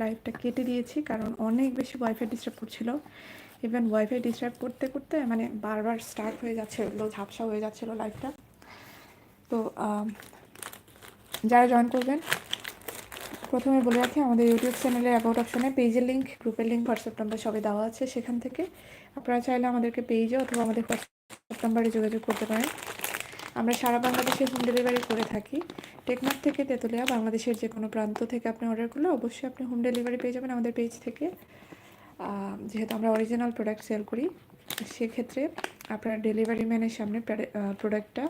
লাইভটা কেটে দিয়েছি, কারণ অনেক বেশি ওয়াইফাই ডিস্টার্ব করছিল। ইভেন ওয়াইফাই ডিস্টার্ব করতে করতে মানে বারবার স্টার্ট হয়ে যাচ্ছিল ঝাপসা হয়ে যাচ্ছিল লাইভটা তো যারা জয়েন করবেন, প্রথমে বলে রাখি, আমাদের ইউটিউব চ্যানেলের অ্যাকাউন্ট অপশনে পেজের লিঙ্ক গ্রুপের লিঙ্ক হোয়াটসঅ্যাপ নাম্বার সবই দেওয়া আছে সেখান থেকে। আপনারা চাইলে আমাদেরকে পেজে অথবা আমাদের হোয়াটসঅ্যাপ নাম্বারে যোগাযোগ করতে পারেন। আমরা সারা বাংলাদেশে হোম ডেলিভারি করে থাকি। টেকনাফ থেকে তেঁতুলিয়া, বাংলাদেশের যে কোনো প্রান্ত থেকে আপনি অর্ডার করলে অবশ্যই আপনি হোম ডেলিভারি পেয়ে যাবেন আমাদের পেজ থেকে। যেহেতু আমরা অরিজিনাল প্রোডাক্ট সেল করি, সেক্ষেত্রে আপনার ডেলিভারি ম্যানের সামনে প্রোডাক্টটা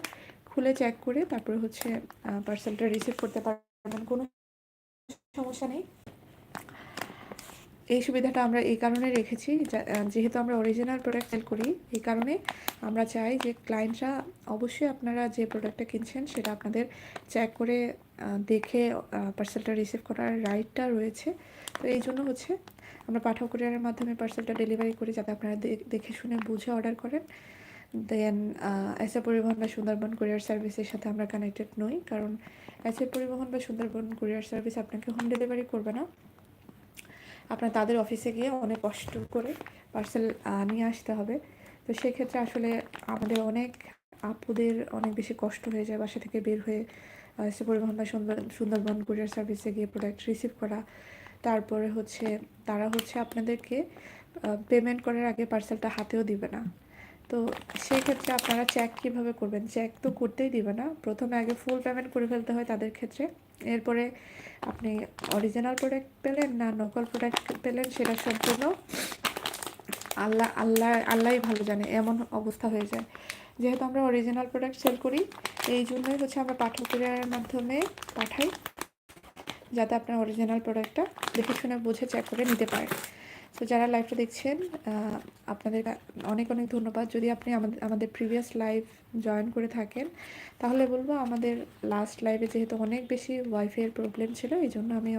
খুলে চেক করে তারপরে হচ্ছে পার্সেলটা রিসিভ করতে পারবেন। কোনো সমস্যা নেই। এই সুবিধাটা আমরা এই কারণে রেখেছি যেহেতু আমরা অরিজিনাল প্রোডাক্ট সেল করি, এই কারণে আমরা চাই যে ক্লায়েন্টরা অবশ্যই আপনারা যে প্রোডাক্টটা কিনছেন সেটা আপনাদের চেক করে দেখে পার্সেলটা রিসিভ করার রাইটটা রয়েছে। তো এই জন্য হচ্ছে আমরা পাঠক কুরিয়ারের মাধ্যমে পার্সেলটা ডেলিভারি করি যাতে আপনারা দেখে শুনে বুঝে অর্ডার করেন। দেন এসএ পরিবহন বা সুন্দরবন কুরিয়ার সার্ভিসের সাথে আমরা কানেক্টেড নই। কারণ এসএ পরিবহন বা সুন্দরবন কুরিয়ার সার্ভিস আপনাকে হোম ডেলিভারি করবে না। আপনার তাদের অফিসে গিয়ে অনেক কষ্ট করে পার্সেল নিয়ে আসতে হবে। তো সেক্ষেত্রে আসলে আমাদের অনেক আপুদের অনেক বেশি কষ্ট হয়ে যায় বাসা থেকে বের হয়ে পরিবহন বা সুন্দর, সুন্দরবন কুরিয়ার সার্ভিসে গিয়ে প্রোডাক্ট রিসিভ করা। তারপরে হচ্ছে তারা হচ্ছে আপনাদেরকে পেমেন্ট করার আগে পার্সেলটা হাতেও দিবে না। তো সেই ক্ষেত্রে আপনারা চেক কীভাবে করবেন? চেক তো করতেই দিবে না। প্রথমে আগে ফুল পেমেন্ট করে ফেলতে হয় তাদের ক্ষেত্রে। এরপরে আপনি অরিজিনাল প্রোডাক্ট পেলেন না নকল প্রোডাক্ট পেলেন, সেটা সম্পূর্ণ আল্লাহ আল্লাহ, আল্লাহই ভালো জানে, এমন অবস্থা হয়ে যায়। যেহেতু আমরা অরিজিনাল প্রোডাক্ট সেল করি, এই জন্যই হচ্ছে আমরা পাঠকের মাধ্যমে পাঠাই, যাতে আপনার অরিজিনাল প্রোডাক্টটা দেখে শুনে বুঝে চেক করে নিতে পারেন। তো যারা লাইভটা দেখছেন আপনাদের অনেক অনেক ধন্যবাদ। যদি আপনি আমাদের আমাদের প্রিভিয়াস লাইভ জয়েন করে থাকেন, তাহলে বলব আমাদের লাস্ট লাইভে যেহেতু অনেক বেশি ওয়াইফাইয়ের প্রবলেম ছিল, এই জন্য আমি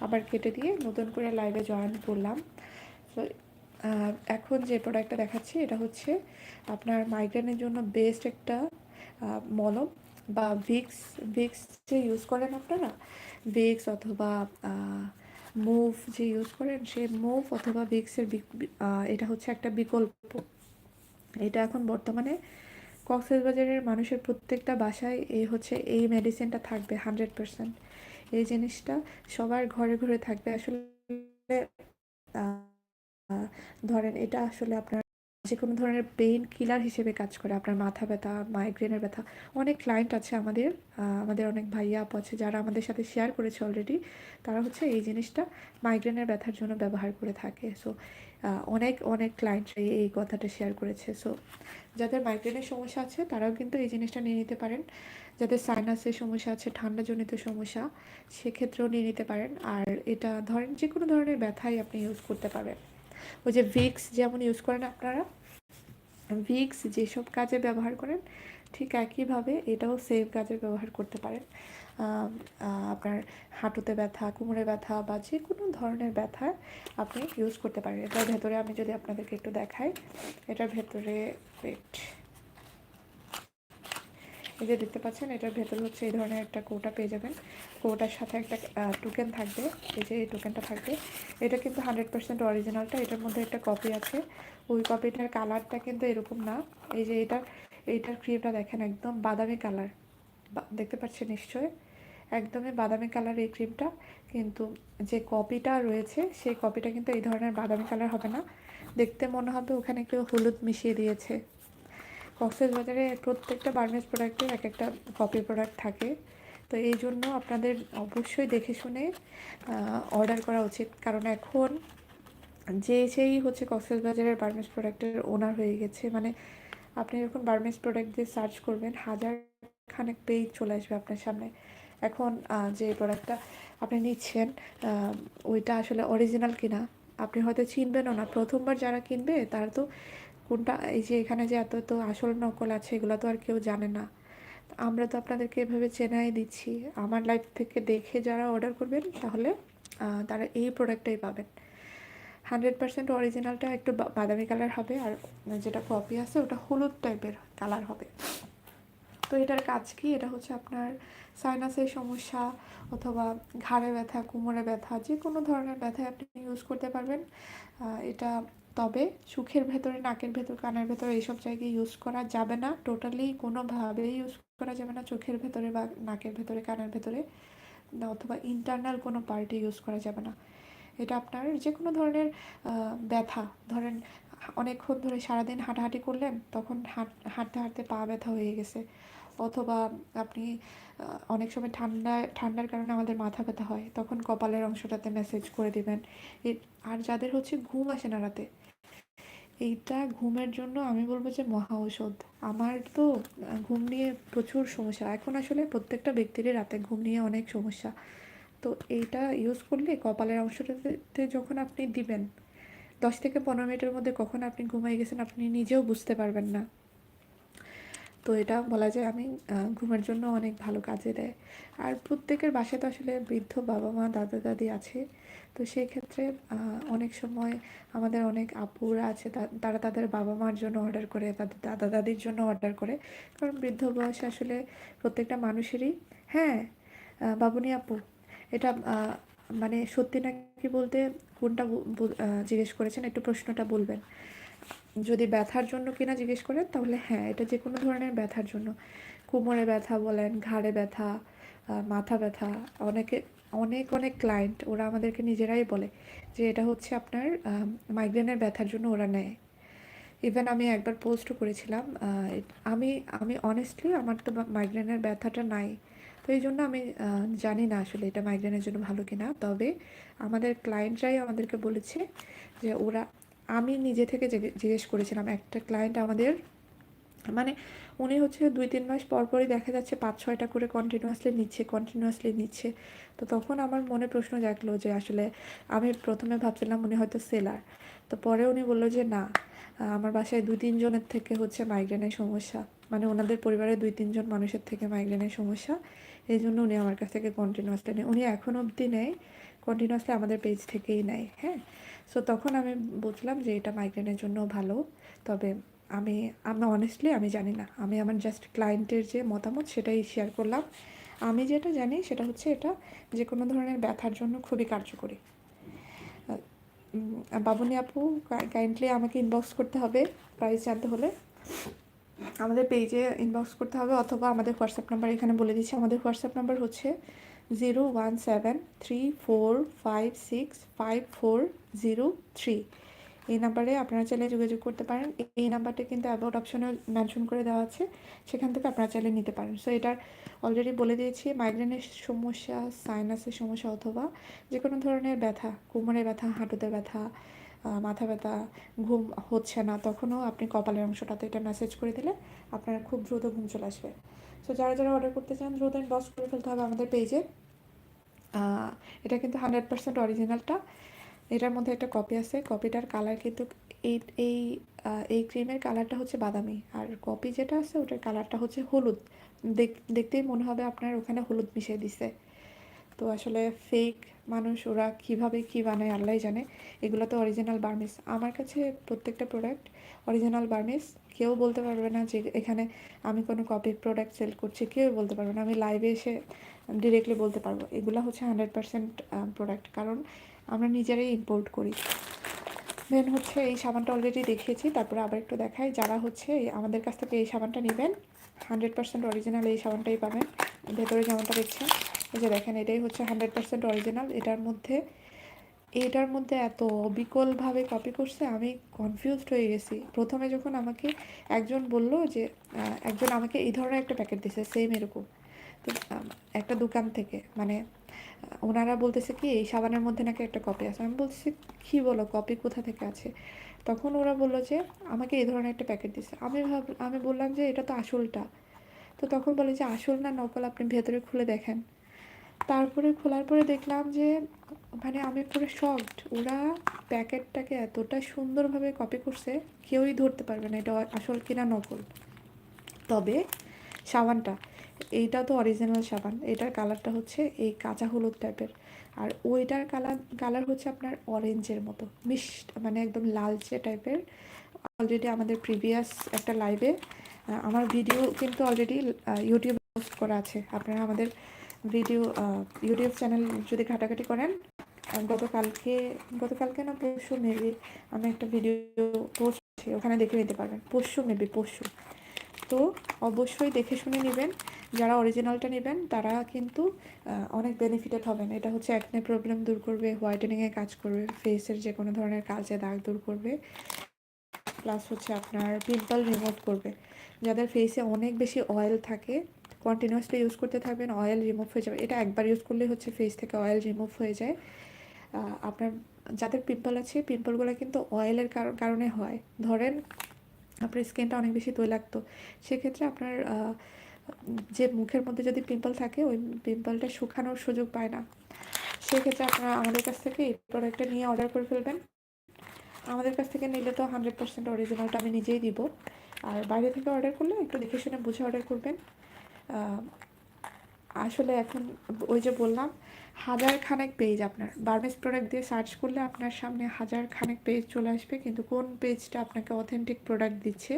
আবার- কেটে দিয়ে নতুন করে লাইভে জয়েন করলাম। তো এখন যে প্রোডাক্টটা দেখাচ্ছি, এটা হচ্ছে আপনার মাইগ্রেনের জন্য বেস্ট একটা মলম বা ভিক্স ভিক্স যে ইউজ করেন আপনারা ভিক্স অথবা মুভ যে ইউজ করেন, সে মুভ অথবা ভিক্সের এটা হচ্ছে একটা বিকল্প। এটা এখন বর্তমানে কক্সবাজারের মানুষের প্রত্যেকটা বাসায় এই হচ্ছে এই মেডিসিনটা থাকবে হান্ড্রেড পার্সেন্ট এই জিনিসটা সবার ঘরে ঘরে থাকবে। আসলে ধরেন এটা আসলে আপনার যে কোনো ধরনের পেইন কিলার হিসেবে কাজ করে, আপনার মাথা ব্যথা, মাইগ্রেনের ব্যথা। অনেক ক্লায়েন্ট আছে আমাদের আমাদের অনেক ভাইয়া, আপু আছে যারা আমাদের সাথে শেয়ার করেছে অলরেডি তারা হচ্ছে এই জিনিসটা মাইগ্রেনের ব্যথার জন্য ব্যবহার করে থাকে। সো অনেক অনেক ক্লায়েন্ট এই কথাটা শেয়ার করেছে। সো যাদের মাইগ্রেনের সমস্যা আছে, তারাও কিন্তু এই জিনিসটা নিয়ে নিতে পারেন। যাদের সাইনাসের সমস্যা আছে, ঠান্ডাজনিত সমস্যা, সেক্ষেত্রেও নিয়ে নিতে পারেন। আর এটা ধরেন যে কোনো ধরনের ব্যথাই আপনি ইউজ করতে পারেন ওই যে ভিক্স যেমন ইউজ করেন আপনারা ভিক্স যেসব কাজে ব্যবহার করেন ঠিক একইভাবে এটাও সেম কাজে ব্যবহার করতে পারেন। আপনার হাঁটুতে ব্যথা কোমরে ব্যথা বা যে কোনো ধরনের ব্যথা আপনি ইউজ করতে পারেন। এটার ভেতরে আমি যদি আপনাদেরকে একটু দেখাই এটার ভেতরে wait, এই যে দেখতে পাচ্ছেন, এটার ভেতর হচ্ছে এই ধরনের একটা কোটা পেয়ে যাবেন। কোটার সাথে একটা টোকেন থাকবে, এই যে এই টোকেনটা থাকবে। এটা কিন্তু হান্ড্রেড পার্সেন্ট অরিজিনালটা এটার মধ্যে একটা কপি আছে। ওই কপিটার কালারটা কিন্তু এরকম না। এই যে এটা এইটার ক্রিমটা দেখেন একদম বাদামি কালার দেখতে পাচ্ছেন নিশ্চয়ই? একদমই বাদামি কালার এই ক্রিমটা কিন্তু যে কপিটা রয়েছে, সেই কপিটা কিন্তু এই ধরনের বাদামি কালার হবে না। দেখতে মনে হবে ওখানে কেউ হলুদ মিশিয়ে দিয়েছে। কক্সেস বাজারে প্রত্যেকটা বার্মেস প্রোডাক্টের এক একটা কপি প্রোডাক্ট থাকে। তো এই জন্য আপনাদের অবশ্যই দেখে শুনে অর্ডার করা উচিত। কারণ এখন যে সেই হচ্ছে কক্সেস বাজারের বার্মেজ প্রোডাক্টের ওনার হয়ে গেছে মানে আপনি যখন বার্মেজ প্রোডাক্ট দিয়ে সার্চ করবেন, হাজার খানেক পেজ চলে আসবে আপনার সামনে। এখন যে প্রোডাক্টটা আপনি নিচ্ছেন ওইটা আসলে অরিজিনাল কিনা, আপনি হয়তো চিনবেনও না। প্রথমবার যারা কিনবে, তারা তো কোনটা, এই যে এখানে যে এত তো আসল নকল আছে, এগুলো তো আর কেউ জানে না। আমরা তো আপনাদেরকে এভাবে চেনাই দিচ্ছি। আমার লাইফ থেকে দেখে যারা অর্ডার করবেন, তাহলে তারা এই প্রোডাক্টটাই পাবেন। হান্ড্রেড পার্সেন্ট অরিজিনালটা একটু বাদামি কালার হবে, আর যেটা কপি আছে, ওটা হলুদ টাইপের কালার হবে। তো এটার কাজ কি? এটা হচ্ছে আপনার সাইনাসের সমস্যা, অথবা ঘাড়ে ব্যথা, কোমরে ব্যথা যে কোনো ধরনের ব্যথায় আপনি ইউজ করতে পারবেন। এটা তবে চোখের ভেতরে, নাকের ভেতর, কানের ভেতরে এইসব জায়গায় ইউজ করা যাবে না। টোটালি কোনোভাবেই ইউজ করা যাবে না চোখের ভেতরে বা নাকের ভেতরে, কানের ভেতরে অথবা ইন্টারনাল কোনো পার্টি ইউজ করা যাবে না। এটা আপনার যে কোনো ধরনের ব্যথা, ধরেন অনেকক্ষণ ধরে সারাদিন হাঁটাহাঁটি করলেন, তখন হাঁট, হাঁটতে হাঁটতে পা ব্যথা হয়ে গেছে। অথবা আপনি অনেক সময় ঠান্ডা, ঠান্ডার কারণে আমাদের মাথা ব্যথা হয়, তখন কপালের অংশটাতে মেসেজ করে দিবেন। আর যাদের হচ্ছে ঘুম আসে না রাতে এইটা ঘুমের জন্য আমি বলব যে মহা ঔষধ। আমার তো ঘুম নিয়ে প্রচুর সমস্যা। এখন আসলে প্রত্যেকটা ব্যক্তিরই রাতে ঘুম নিয়ে অনেক সমস্যা। তো এইটা ইউজ করলে কপালের অংশটাতে যখন আপনি দিবেন, দশ থেকে পনেরো মিনিটের মধ্যে কখন আপনি ঘুমাই গেছেন আপনি নিজেও বুঝতে পারবেন না। তো এটা বলা যায় আমি ঘুমের জন্য অনেক ভালো কাজে দেয়। আর প্রত্যেকের বাসায় তো আসলে বৃদ্ধ বাবা মা, দাদা দাদি আছে। তো সেই ক্ষেত্রে অনেক সময় আমাদের অনেক আপুরা আছে তারা তাদের বাবা মার জন্য অর্ডার করে, তাদের দাদা দাদির জন্য অর্ডার করে। কারণ বৃদ্ধ বয়সে আসলে প্রত্যেকটা মানুষেরই হ্যাঁ বাবুনি আপু, এটা মানে সত্যি নাকি বলতে কোনটা জিজ্ঞেস করেছেন? একটু প্রশ্নটা বলবেন। যদি ব্যথার জন্য কিনা জিজ্ঞেস করেন, তাহলে হ্যাঁ এটা যে কোনো ধরনের ব্যথার জন্য। কোমরে ব্যথা বলেন, ঘাড়ে ব্যথা মাথা ব্যথা, অনেকে, অনেক অনেক ক্লায়েন্ট ওরা আমাদেরকে নিজেরাই বলে যে এটা হচ্ছে আপনার মাইগ্রেনের ব্যথার জন্য ওরা নেয়। ইভেন আমি একবার পোস্টও করেছিলাম আমি আমি অনেস্টলি আমার তো মাইগ্রেনের ব্যথাটা নাই। তো এই জন্য আমি জানি না আসলে এটা মাইগ্রেনের জন্য ভালো কিনা। তবে আমাদের ক্লায়েন্টরাই আমাদেরকে বলেছে যে ওরা আমি নিজে থেকে জিজ্ঞে- জিজ্ঞেস করেছিলাম একটা ক্লায়েন্ট আমাদের মানে উনি হচ্ছে দুই, তিন মাস পর পরই দেখা যাচ্ছে পাঁচ, ছয়টা করে কন্টিনিউয়াসলি নিচ্ছে কন্টিনিউয়াসলি নিচ্ছে। তো তখন আমার মনে প্রশ্ন জাগলো যে আসলে আমি প্রথমে ভাবছিলাম উনি হয়তো সেলার তো পরে উনি বলল যে না, আমার বাসায় দুই তিনজনের থেকে হচ্ছে মাইগ্রেনের সমস্যা। মানে ওনাদের পরিবারে দুই তিনজন মানুষের থেকে মাইগ্রেনের সমস্যা। এই জন্য উনি আমার কাছ থেকে কন্টিনিউয়াসলি নেয়। উনি এখন অবধি নেয় কন্টিনিউয়াসলি আমাদের পেজ থেকেই নেয় হ্যাঁ? সো তখন আমি বুঝলাম যে এটা মাইগ্রেনের জন্য ভালো। তবে আমি আমি অনেস্টলি আমি জানি না। আমি আমার জাস্ট ক্লায়েন্টের যে মতামত সেটাই শেয়ার করলাম। আমি যেটা জানি সেটা হচ্ছে এটা যে কোনো ধরনের ব্যথার জন্য খুবই কার্যকরী। বাবুনি আপু কাইন্ডলি আমাকে ইনবক্স করতে হবে প্রাইস জানতে হলে। আমাদের পেজে ইনবক্স করতে হবে অথবা আমাদের হোয়াটসঅ্যাপ নাম্বার এখানে বলে দিচ্ছি। আমাদের হোয়াটসঅ্যাপ নাম্বার হচ্ছে zero one seven three four five six five four zero three এই নাম্বারে আপনারা চাইলে যোগাযোগ করতে পারেন। এই নাম্বারটা কিন্তু অ্যাবাউট অপশনে মেনশন করে দেওয়া আছে। সেখান থেকে আপনারা চাইলে নিতে পারেন। সো এটার অলরেডি বলে দিয়েছি মাইগ্রেনের সমস্যা সাইনাসের সমস্যা অথবা যে কোনো ধরনের ব্যথা কোমরে ব্যথা, হাঁটুতে ব্যথা মাথা ব্যথা, ঘুম হচ্ছে না, তখনও আপনি কপালের অংশটাতে এটা মেসেজ করে দিলে আপনার খুব দ্রুত ঘুম চলে আসবে। সো যারা যারা অর্ডার করতে চান, দ্রুত ইনবক্স করে ফেলতে হবে আমাদের পেজে এটা কিন্তু হান্ড্রেড পার্সেন্ট অরিজিনালটা এটার মধ্যে একটা কপি আছে। কপিটার কালার কিন্তু এই এই এই ক্রিমের কালারটা হচ্ছে বাদামি। আর কপি যেটা আছে, ওটার কালারটা হচ্ছে হলুদ। দেখ- দেখতেই মনে হবে আপনার ওখানে হলুদ মিশিয়ে দিছে। তো আসলে ফেক মানুষ ওরা কীভাবে কি বানায় আল্লাহ জানে। এগুলো তো অরিজিনাল বার্মিস আমার কাছে প্রত্যেকটা প্রোডাক্ট অরিজিনাল বার্মিস কেউ বলতে পারবে না যে এখানে আমি কোনো কপি প্রোডাক্ট সেল করছি, কেউ বলতে পারবে না। আমি লাইভে এসে ডিরেক্টলি বলতে পারব। এগুলো হচ্ছে হান্ড্রেড পার্সেন্ট প্রোডাক্ট কারণ আমরা নিজেরাই ইম্পোর্ট করি। দেন হচ্ছে এই সাবানটা অলরেডি দেখিয়েছি। তারপরে আবার একটু দেখাই। যারা হচ্ছে আমাদের কাছ থেকে এই সাবানটা নেবেন হান্ড্রেড পার্সেন্ট অরিজিনাল এই সাবানটাই পাবেন। ভেতরে যেমনটা দেখছেন। এই যে দেখেন, এটাই হচ্ছে হান্ড্রেড পার্সেন্ট অরিজিনাল এটার মধ্যে এটার মধ্যে এত অবিকলভাবে কপি করছে, আমি কনফিউজড হয়ে গেছি। প্রথমে যখন আমাকে একজন বলল যে একজন আমাকে এই ধরনের একটা প্যাকেট দিছে সেম এরকম। তো একটা দোকান থেকে মানে ওনারা বলতেছে কি, এই সাবানের মধ্যে নাকি একটা কপি আছে। আমি বলছি, কি বলো কপি কোথা থেকে আছে? তখন ওরা বলল যে, আমাকে এই ধরনের একটা প্যাকেট দিছে। আমি ভাব, আমি বললাম যে, এটা তো আসলটা। তো তখন বলে যে, আসল না, নকল আপনি ভেতরে খুলে দেখেন। তারপরে খোলার পরে দেখলাম যে মানে আমি পুরো শকড ওরা প্যাকেটটাকে এতটা সুন্দরভাবে কপি করছে, কেউই ধরতে পারবে না এটা আসল কিনা নকল। তবে সাবানটা, এইটা তো অরিজিনাল সাবান। এটার কালারটা হচ্ছে এই কাঁচা হলুদ টাইপের আর ওইটার কালার কালার হচ্ছে আপনার অরেঞ্জের মতো। মিষ্ট মানে একদম লালচে টাইপের অলরেডি আমাদের প্রিভিয়াস একটা লাইভে আমার ভিডিও কিন্তু অলরেডি ইউটিউবে পোস্ট করা আছে। আপনারা আমাদের ভিডিও ইউটিউব চ্যানেল যদি ঘাটাঘাটি করেন গতকালকে গতকালকে না পরশু মেবি আমি একটা ভিডিও পোস্ট ওখানে দেখে নিতে পারবেন। পরশু মেবি পরশু। তো অবশ্যই দেখে শুনে নেবেন। যারা অরিজিনালটা নেবেন, তারা কিন্তু অনেক বেনিফিটেড হবেন। এটা হচ্ছে একনে প্রবলেম দূর করবে হোয়াইটেনিংয়ে কাজ করবে ফেসের যে কোনো ধরনের কাজে দাগ দূর করবে। প্লাস হচ্ছে আপনার পিম্পল রিমুভ করবে। যাদের ফেসে অনেক বেশি অয়েল থাকে কন্টিনিউয়াসলি ইউজ করতে থাকবেন অয়েল রিমুভ হয়ে যাবে। এটা একবার ইউজ করলে হচ্ছে ফেস থেকে অয়েল রিমুভ হয়ে যায়। আপনার যাদের পিম্পল আছে পিম্পলগুলো কিন্তু অয়েলের কারণে হয়। ধরেন আপনার স্কিনটা অনেক বেশি তৈলাক্ত, সেক্ষেত্রে আপনার যে মুখের মধ্যে যদি পিম্পল থাকে, ওই পিম্পলটা শুকানোর সুযোগ পায় না। সেক্ষেত্রে আপনারা আমাদের কাছ থেকে এই প্রোডাক্টটা নিয়ে অর্ডার করে ফেলবেন। আমাদের কাছ থেকে নিলে তো হান্ড্রেড পার্সেন্ট অরিজিনালটা আমি নিজেই দিব। আর বাইরে থেকে অর্ডার করলে একটু দেখে শুনে বুঝে অর্ডার করবেন। আসলে এখন ওই যে বললাম, হাজার খানেক পেজ আপনার। বার্মেস প্রোডাক্ট দিয়ে সার্চ করলে আপনার সামনে হাজার খানেক পেজ চলে আসবে, কিন্তু কোন পেজটা আপনাকে অথেন্টিক প্রোডাক্ট দিচ্ছে,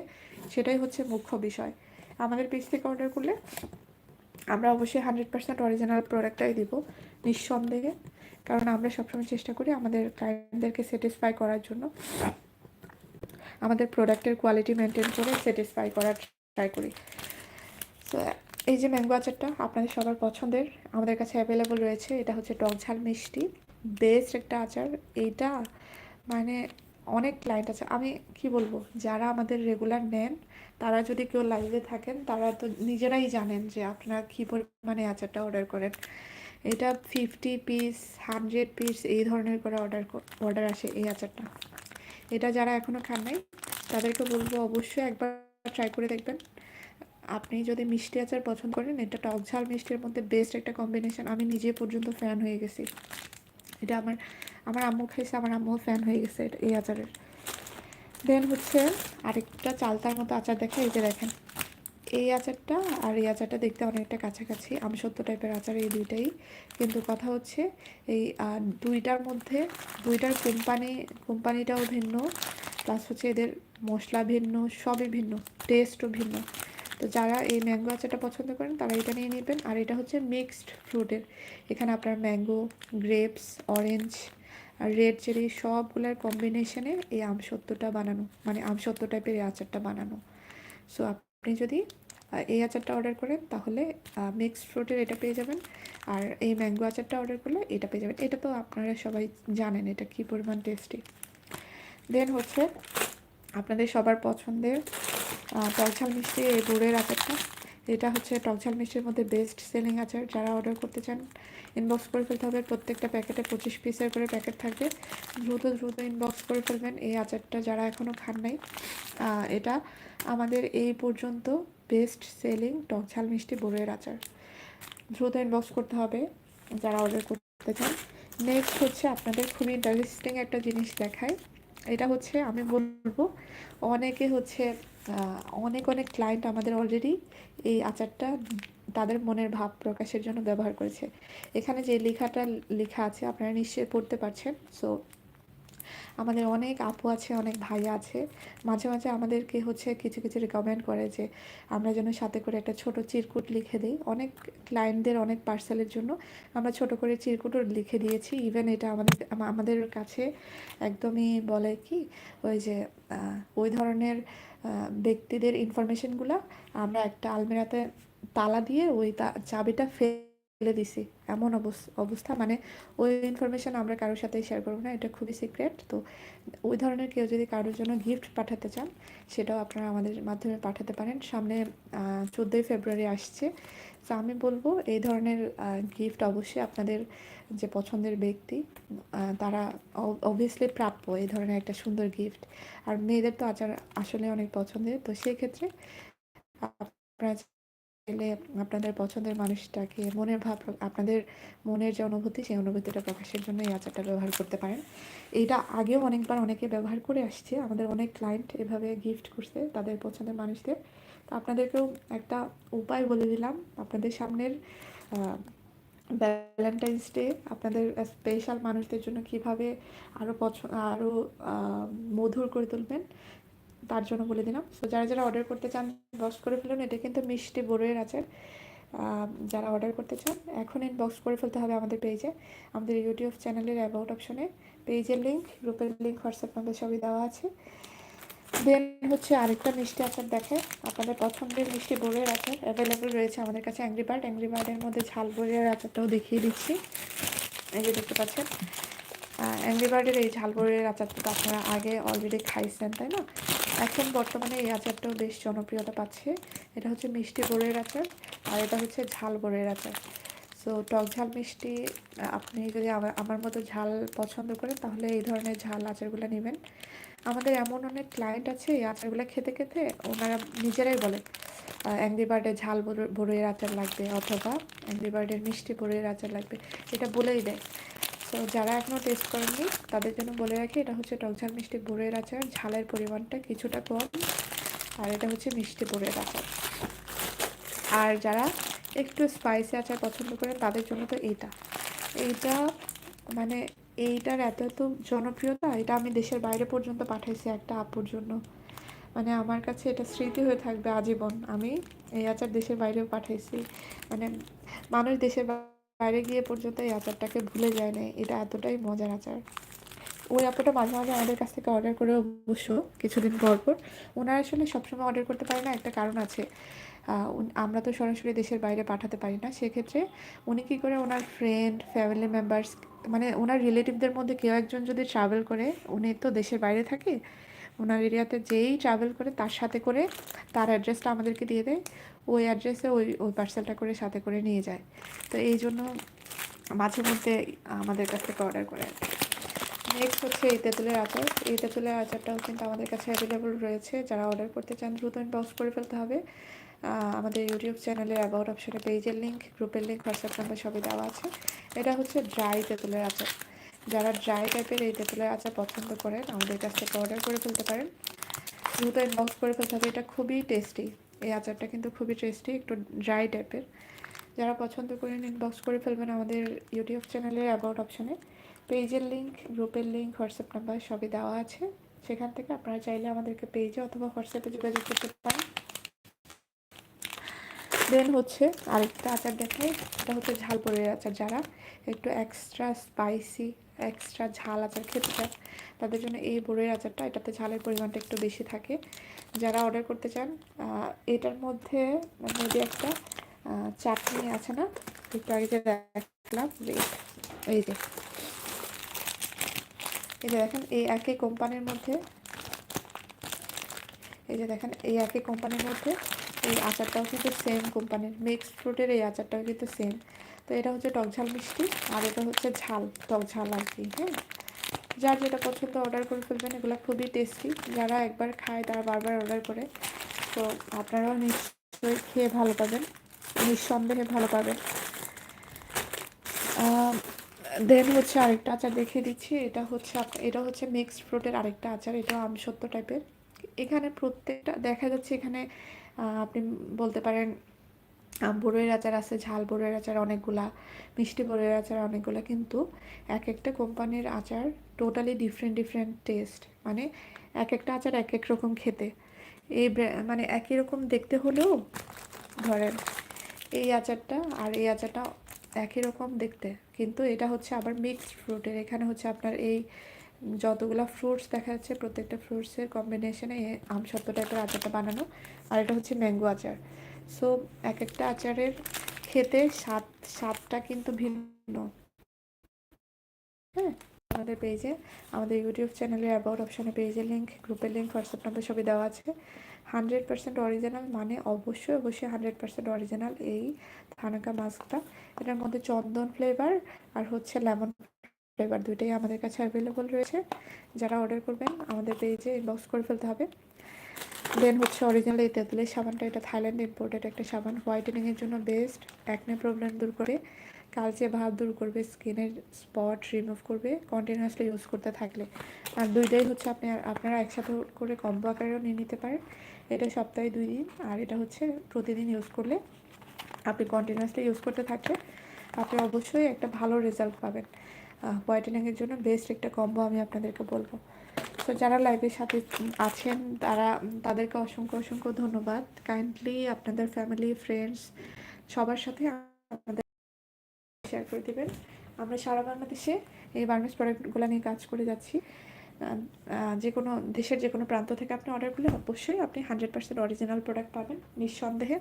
সেটাই হচ্ছে মুখ্য বিষয়। আমাদের পেজ থেকে অর্ডার করলে আমরা অবশ্যই হান্ড্রেড পার্সেন্ট অরিজিনাল প্রোডাক্টটাই দিব, নিঃসন্দেহে। কারণ আমরা সবসময় চেষ্টা করি আমাদের ক্লায়েন্টদেরকে স্যাটিসফাই করার জন্য। আমাদের প্রোডাক্টের কোয়ালিটি মেনটেন করে স্যাটিসফাই করার ট্রাই করি। তো এই যে ম্যাঙ্গো আচারটা আপনাদের সবার পছন্দের, আমাদের কাছে অ্যাভেলেবল রয়েছে, এটা হচ্ছে টক ঝাল মিষ্টি। বেস্ট একটা আচার, এইটা মানে অনেক ক্লায়েন্ট আছে। আমি কি বলব, যারা আমাদের রেগুলার নেন, তারা যদি কেউ লাইভে থাকেন, তারা তো নিজেরাই জানেন যে আপনারা কী পরিমাণে আচারটা অর্ডার করেন। এটা ফিফটি পিস হান্ড্রেড পিস এই ধরনের করে অর্ডার অর্ডার আসে এই আচারটা। এটা যারা এখনও খান নাই, তাদেরকে বলব অবশ্যই একবার ট্রাই করে দেখবেন। আপনি যদি মিষ্টি আচার পছন্দ করেন, এটা টক ঝাল মিষ্টির মধ্যে বেস্ট একটা কম্বিনেশন আমি নিজে পর্যন্ত ফ্যান হয়ে গেছি। এটা আমার আমার আম্মু খাইছে, আমার আম্মুও ফ্যান হয়ে গেছে এই আচারের। দেন হচ্ছে আরেকটা চালতার মতো আচার দেখে এই যে দেখেন। এই আচারটা আর এই আচারটা দেখতে অনেকটা কাছাকাছি। আমি আমসত্ব টাইপের আচার এই দুইটাই। কিন্তু কথা হচ্ছে, এই দুইটার মধ্যে, দুইটার কোম্পানি কোম্পানিটাও ভিন্ন প্লাস হচ্ছে এদের মশলা ভিন্ন, সবই ভিন্ন টেস্টও ভিন্ন। তো যারা এই ম্যাঙ্গো আচারটা পছন্দ করেন, তারা এটা নিয়ে নেবেন। আর এটা হচ্ছে মিক্সড ফ্রুটের এখানে আপনার ম্যাঙ্গো গ্রেপস অরেঞ্জ আর রেড চেরি সবগুলোর কম্বিনেশনে এই আমসত্ত্বটা বানানো মানে আমসত্ত্ব টাইপের এই আচারটা বানানো। সো আপনি যদি এই আচারটা অর্ডার করেন, তাহলে মিক্সড ফ্রুটের এটা পেয়ে যাবেন। আর এই ম্যাঙ্গো আচারটা অর্ডার করলে এটা পেয়ে যাবেন। এটা তো আপনারা সবাই জানেন এটা কী পরিমাণ টেস্টি দেন হচ্ছে, আপনাদের সবার পছন্দের টকঝাল মিষ্টি এই গুড়ের আচারটা। এটা হচ্ছে টকঝাল মিষ্টির মধ্যে বেস্ট সেলিং আচার। যারা অর্ডার করতে চান ইনবক্স করে ফেলতে হবে। প্রত্যেকটা প্যাকেটে পঁচিশ পিসের করে প্যাকেট থাকবে। দ্রুত দ্রুত ইনবক্স করে ফেলবেন। এই আচারটা যারা এখনও খান নাই এটা আমাদের এই পর্যন্ত বেস্ট সেলিং টকঝাল মিষ্টি বড়ের আচার। দ্রুত ইনবক্স করতে হবে যারা অর্ডার করতে চান। নেক্সট হচ্ছে আপনাদের খুবই ইন্টারেস্টিং একটা জিনিস দেখায়। এটা হচ্ছে আমি বলব, অনেকে হচ্ছে অনেক অনেক ক্লায়েন্ট আমাদের অলরেডি এই আচারটা তাদের মনের ভাব প্রকাশের জন্য ব্যবহার করেছে। এখানে যে লেখাটা লেখা আছে, আপনারা নিশ্চয়ই পড়তে পারছেন। সো আমাদের অনেক আপু আছে, অনেক ভাই আছে। মাঝে মাঝে আমাদেরকে হচ্ছে কিছু কিছু রেকমেন্ড করে যে, আমরা যেন সাথে করে একটা ছোট চিরকুট লিখে দিই। অনেক ক্লায়েন্টদের অনেক পার্সেলের জন্য আমরা ছোট করে চিরকুটও লিখে দিয়েছি। ইভেন এটা আমাদের আমাদের কাছে একদমই বলে কি, ওই যে ওই ধরনের ব্যক্তিদের ইনফরমেশনগুলো আমরা একটা আলমিরাতে তালা দিয়ে ওই চাবিটা ফেলে দিছি। এমন অবস- অবস্থা মানে ওই ইনফরমেশন আমরা কারোর সাথে শেয়ার করব না, এটা খুবই সিক্রেট তো ওই ধরনের কেউ যদি কারোর জন্য গিফট পাঠাতে চান, সেটাও আপনারা আমাদের মাধ্যমে পাঠাতে পারেন। সামনে চোদ্দোই ফেব্রুয়ারি আসছে। তো আমি বলব, এই ধরনের গিফট অবশ্যই আপনাদের যে পছন্দের ব্যক্তি তারা অবভিয়াসলি প্রাপ্য এই ধরনের একটা সুন্দর গিফট আর মেয়েদের তো আচার আসলে অনেক পছন্দের। তো সেই ক্ষেত্রে আপনারা চাইলে আপনাদের পছন্দের মানুষটাকে মনের ভাব, আপনাদের মনের যে অনুভূতি, সেই অনুভূতিটা প্রকাশের জন্য এই আচারটা ব্যবহার করতে পারেন। এটা আগেও অনেকবার অনেকে ব্যবহার করে আসছে। আমাদের অনেক ক্লায়েন্ট এভাবে গিফট করছে তাদের পছন্দের মানুষদের। তো আপনাদেরকেও একটা উপায় বলে দিলাম। আপনাদের সামনের ভ্যালেন্টাইন্স ডে আপনাদের স্পেশাল মানুষদের জন্য কীভাবে আরও পছন্দ আরও মধুর করে তুলবেন তার জন্য বলে দিলাম। সো যারা যারা অর্ডার করতে চান বক্স করে ফেলুন। এটা কিন্তু মিষ্টি বড়ইয়ের আচার। যারা অর্ডার করতে চান, এখন ইনবক্স করে ফেলতে হবে আমাদের পেজে আমাদের ইউটিউব চ্যানেলের অ্যাবাউট অপশনে পেজের লিঙ্ক গ্রুপের লিঙ্ক হোয়াটসঅ্যাপ নাম্বার সবই দেওয়া আছে। দেন হচ্ছে আরেকটা মিষ্টি আচার দেখে আপনাদের পছন্দের মিষ্টি বড়ের আচার অ্যাভেলেবেল রয়েছে আমাদের কাছে অ্যাংরি বার্ড অ্যাংরি বার্ডের মধ্যে ঝাল বড়ের আচারটাও দেখিয়ে দিচ্ছি। এই যে দেখতে পাচ্ছেন। অ্যাংরি বার্ডের এই ঝাল বড়ের আচারটা তো আপনারা আগে অলরেডি খাইছেন, তাই না? এখন বর্তমানে এই আচারটাও বেশ জনপ্রিয়তা পাচ্ছে। এটা হচ্ছে মিষ্টি বড়ের আচার আর এটা হচ্ছে ঝাল বড়ের আচার। সো টক ঝাল মিষ্টি আপনি যদি আমার মতো ঝাল পছন্দ করেন, তাহলে এই ধরনের ঝাল আচারগুলো নেবেন। আমাদের এমন অনেক ক্লায়েন্ট আছে, এই আচারগুলো খেতে খেতে ওনারা নিজেরাই বলে অ্যাংরি বার্ডের ঝাল বড়- বড়ইয়ের আচার লাগবে অথবা অ্যাংরি বার্ডের মিষ্টি বড়ইয়ের আচার লাগবে। এটা বলেই দেয়। তো যারা এখনও টেস্ট করেননি, তাদের জন্য বলে রাখি, এটা হচ্ছে টক ঝাল মিষ্টি বড়ইয়ের আচার। ঝালের পরিমাণটা কিছুটা কম, আর এটা হচ্ছে মিষ্টি বড়ইয়ের আচার। আর যারা একটু স্পাইসি আচার পছন্দ করেন, তাদের জন্য তো এইটা। এইটা মানে এইটার এত এত জনপ্রিয়তা, এটা আমি দেশের বাইরে পর্যন্ত পাঠাইছি একটা আপুর জন্য। মানে আমার কাছে এটা স্মৃতি হয়ে থাকবে আজীবন। আমি এই আচার দেশের বাইরেও পাঠাইছি। মানে মানুষ দেশের বাইরে গিয়ে পর্যন্ত এই আচারটাকে ভুলে যায় না এটা এতটাই মজার আচার। ওই আপুটা মাঝে মাঝে আমাদের কাছ থেকে অর্ডার করে অবশ্য কিছুদিন পর পর। ওনারা আসলে সবসময় অর্ডার করতে পারে না, একটা কারণ আছে। আমরা তো সরাসরি দেশের বাইরে পাঠাতে পারি না। সেক্ষেত্রে উনি কী করে ওনার ফ্রেন্ড ফ্যামিলি মেম্বার্স মানে ওনার রিলেটিভদের মধ্যে কেউ একজন যদি ট্রাভেল করে, উনি তো দেশের বাইরে থাকে ওনার এরিয়াতে যেই ট্রাভেল করে তার সাথে করে তার অ্যাড্রেসটা আমাদেরকে দিয়ে দেয়। ওই অ্যাড্রেসে ওই ওই পার্সেলটা করে সাথে করে নিয়ে যায়। তো এই জন্য মাঝে মধ্যে আমাদের কাছ থেকে অর্ডার করে নেক্সট হচ্ছে এই তেঁতুলের আচার। এই তেঁতুলের আচারটাও কিন্তু আমাদের কাছে অ্যাভেলেবল রয়েছে। যারা অর্ডার করতে চান, দ্রুত ইনবক্স করে ফেলতে হবে। আমাদের ইউটিউব চ্যানেলের অ্যাবাউট অপশনে পেজের লিঙ্ক গ্রুপের লিঙ্ক হোয়াটসঅ্যাপ নাম্বার সবই দেওয়া আছে। এটা হচ্ছে ড্রাই তেঁতুলের আচার। যারা ড্রাই টাইপের এই তেঁতুলের আচার পছন্দ করেন, আমাদের কাছ থেকে অর্ডার করে ফেলতে পারেন। দ্রুত ইনবক্স করে ফেলতে হবে। এটা খুবই টেস্টি এই আচারটা কিন্তু খুবই টেস্টি একটু ড্রাই টাইপের যারা পছন্দ করেন ইনবক্স করে ফেলবেন আমাদের ইউটিউব চ্যানেলের অ্যাবাউট অপশানে পেজের লিঙ্ক গ্রুপের লিঙ্ক হোয়াটসঅ্যাপ নাম্বার সবই দেওয়া আছে। সেখান থেকে আপনারা চাইলে আমাদেরকে পেজে অথবা হোয়াটসঅ্যাপে যোগাযোগ করতে পারেন। দেন হচ্ছে আরেকটা আচার দেখাই এটা হচ্ছে ঝাল পরের আচার। যারা একটু এক্সট্রা স্পাইসি এক্সট্রা ঝাল আচার খেতে চান, তাদের জন্য এই বড়ের আচারটা, এটাতে ঝালের পরিমাণটা একটু বেশি থাকে। যারা অর্ডার করতে চান এটার মধ্যে মেবি একটা চাটনি আছে না? একটু আগে যে দেখলাম এই যে এই যে দেখেন, এই একই কোম্পানির মধ্যে, এই যে দেখেন, এই একই কোম্পানির মধ্যে এই আচারটাও কিন্তু সেম কোম্পানির মিক্সড ফ্রুটের এই আচারটাও কিন্তু সেম তো এটা হচ্ছে টক ঝাল মিষ্টি আর এটা হচ্ছে ঝাল, টক ঝাল আর কি হ্যাঁ? যার যেটা পছন্দ অর্ডার করে ফেলবেন, এগুলো খুবই টেস্টি যারা একবার খায় তারা বারবার অর্ডার করে। তো আপনারাও নিশ্চয়ই খেয়ে ভালো পাবেন, নিঃসন্দেহে ভালো পাবেন। দেন হচ্ছে আরেকটা আচার দেখিয়ে দিচ্ছি। এটা হচ্ছে এটা হচ্ছে মিক্সড ফ্রুটের আরেকটা আচার। এটাও আমসত্ব টাইপের এখানে প্রত্যেকটা, দেখা যাচ্ছে এখানে আপনি বলতে পারেন বড়ইয়ের আচার আছে, ঝাল বড়ইয়ের আচার অনেকগুলা, মিষ্টি বড়ইয়ের আচার অনেকগুলা, কিন্তু এক একটা কোম্পানির আচার টোটালি ডিফারেন্ট ডিফারেন্ট টেস্ট মানে এক একটা আচার এক এক রকম খেতে। এই মানে একই রকম দেখতে হলেও ধরেন এই আচারটা আর এই আচারটা একই রকম দেখতে, কিন্তু এটা হচ্ছে আবার মিক্সড ফ্রুটের এখানে হচ্ছে আপনার এই যতগুলো ফ্রুটস দেখা যাচ্ছে, প্রত্যেকটা ফ্রুটসের কম্বিনেশনে আম আমসত্ব টাইপের আচারটা বানানো, আর এটা হচ্ছে ম্যাঙ্গো আচার। সো এক একটা আচারের খেতে স্বাদ, স্বাদটা কিন্তু ভিন্ন। হ্যাঁ আমাদের পেজে আমাদের ইউটিউব চ্যানেলে অ্যাবাউট অপশানে পেজের লিঙ্ক গ্রুপের লিঙ্ক হোয়াটসঅ্যাপ নাম্বার সবই দেওয়া আছে। হান্ড্রেড পার্সেন্ট অরিজিনাল মানে অবশ্যই অবশ্যই হান্ড্রেড পার্সেন্ট অরিজিনাল এই থানাকা মাস্কটা এটার মধ্যে চন্দন ফ্লেভার আর হচ্ছে লেমন ফ্লেভার দুইটাই আমাদের কাছে অ্যাভেলেবল রয়েছে। যারা অর্ডার করবেন, আমাদের পেজে ইনবক্স করে ফেলতে হবে। দেন হচ্ছে অরিজিনাল এই তেঁতুলের সাবানটা, এটা থাইল্যান্ড ইম্পোর্টেড একটা সাবান। হোয়াইটেনিংয়ের জন্য বেস্ট অ্যাকনে প্রবলেম দূর করে। কালচে ভাব দূর করবে স্কিনের স্পট রিমুভ করবে কন্টিনিউয়াসলি ইউজ করতে থাকলে। আর দুইটাই হচ্ছে আপনি আপনারা একসাথে করে কম্বো আকারেও নিয়ে নিতে পারেন। এটা সপ্তাহে দুই দিন, আর এটা হচ্ছে প্রতিদিন ইউজ করলে আপনি কন্টিনিউয়াসলি ইউজ করতে থাকলে আপনি অবশ্যই একটা ভালো রেজাল্ট পাবেন। হোয়াইটেনিংয়ের জন্য বেস্ট একটা কম্বো আমি আপনাদেরকে বলব। তো যারা লাইভের সাথে আছেন, তারা তাদেরকে অসংখ্য অসংখ্য ধন্যবাদ। কাইন্ডলি আপনাদের ফ্যামিলি ফ্রেন্ডস সবার সাথে আপনাদের শেয়ার করে দেবেন। আমরা সারা বাংলাদেশে এই বার্মিস প্রোডাক্টগুলো নিয়ে কাজ করে যাচ্ছি। যে কোনো দেশের যে কোনো প্রান্ত থেকে আপনি অর্ডার করলে অবশ্যই আপনি হান্ড্রেড পার্সেন্ট অরিজিনাল প্রোডাক্ট পাবেন, নিঃসন্দেহে।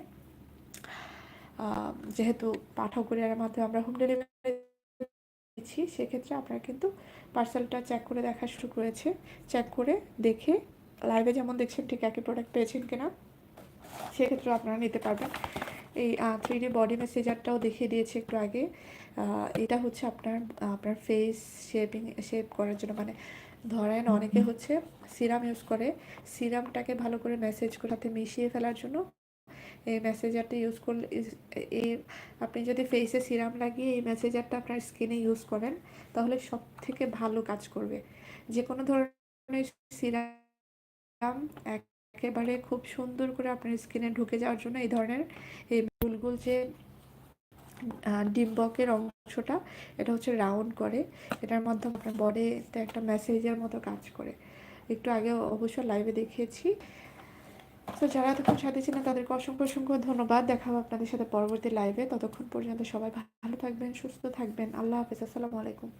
যেহেতু পাঠাও কুরিয়ারের মাধ্যমে আমরা হোম ডেলিভারি দিচ্ছি সেক্ষেত্রে আপনারা কিন্তু পার্সেলটা চেক করে দেখা শুরু করেছে। চেক করে দেখে লাইভে যেমন দেখছেন ঠিক একই প্রোডাক্ট পেয়েছেন কিনা সেক্ষেত্রেও আপনারা নিতে পারবেন। এই থ্রি ডি বডি মেসেজারটাও দেখিয়ে দিয়েছি একটু আগে। এটা হচ্ছে আপনার আপনার ফেস শেপিং শেপ করার জন্য। মানে ধরেন অনেকে হচ্ছে সিরাম ইউজ করে। সিরামটাকে ভালো করে মেসেজ করে মিশিয়ে ফেলার জন্য এই মেসেজারটা ইউজ করলে এই, আপনি যদি ফেসে সিরাম লাগিয়ে এই মেসেজারটা আপনার স্কিনে ইউজ করেন, তাহলে সব থেকে ভালো কাজ করবে। যে কোনো ধরনের সিরাম একেবারে খুব সুন্দর করে আপনার স্কিনে ঢুকে যাওয়ার জন্য এই ধরনের এই গুলগুল যে ডিম্বকের অংশটা, এটা হচ্ছে রাউন্ড করে। এটার মাধ্যমে আপনার বডিতে একটা মেসেজের মতো কাজ করে। একটু আগে অবশ্য লাইভে দেখিয়েছি তো যারা এতক্ষণ সাথে ছিলেন, তাদেরকে অসংখ্য অসংখ্য ধন্যবাদ। দেখা হবে আপনাদের সাথে পরবর্তী লাইভে ততক্ষণ পর্যন্ত সবাই ভালো থাকবেন, সুস্থ থাকবেন। আল্লাহ হাফিজ, আসসালামু আলাইকুম।